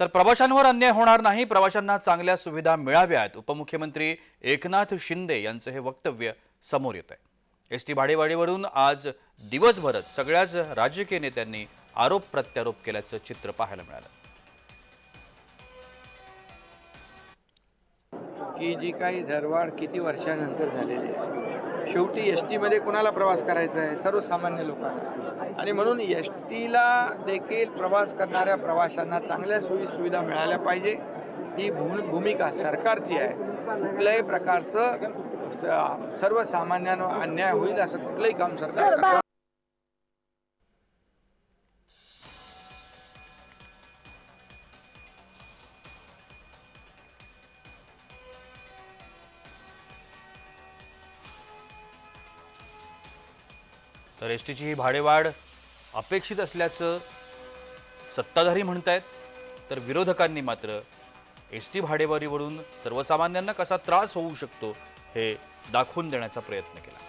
तर प्रवाशांवर अन्याय होणार नाही प्रवाशांना चांगल्या सुविधा मिळाव्यात. उपमुख्यमंत्री एकनाथ शिंदे यांचं हे वक्तव्य समोर येत आहे एस टी भाडेवाडीवरून आज दिवसभरात सगळ्याच राजकीय नेत्यांनी आरोप प्रत्यारोप केल्याचं चित्र पाहायला मिळालं. की जी काही दरवाढ किती वर्षानंतर झालेली आहे? शेवटी एस टीमध्ये कोणाला प्रवास करायचा आहे? सर्वसामान्य लोकांना. आणि म्हणून एस टीला देखील प्रवास करणाऱ्या प्रवाशांना चांगल्या सोयी सुविधा मिळाल्या पाहिजे. ही भूमी भूमिका सरकारची आहे. कुठल्याही प्रकारचं स- सर्वसामान्यांवर अन्याय होईल असं कुठलंही काम सरकार तर एस टीची ही भाडेवाढ अपेक्षित असल्याचं सत्ताधारी म्हणत आहेत तर विरोधकांनी मात्र एस टी भाडेवारीवरून सर्वसामान्यांना कसा त्रास होऊ शकतो हे दाखवून देण्याचा प्रयत्न केला.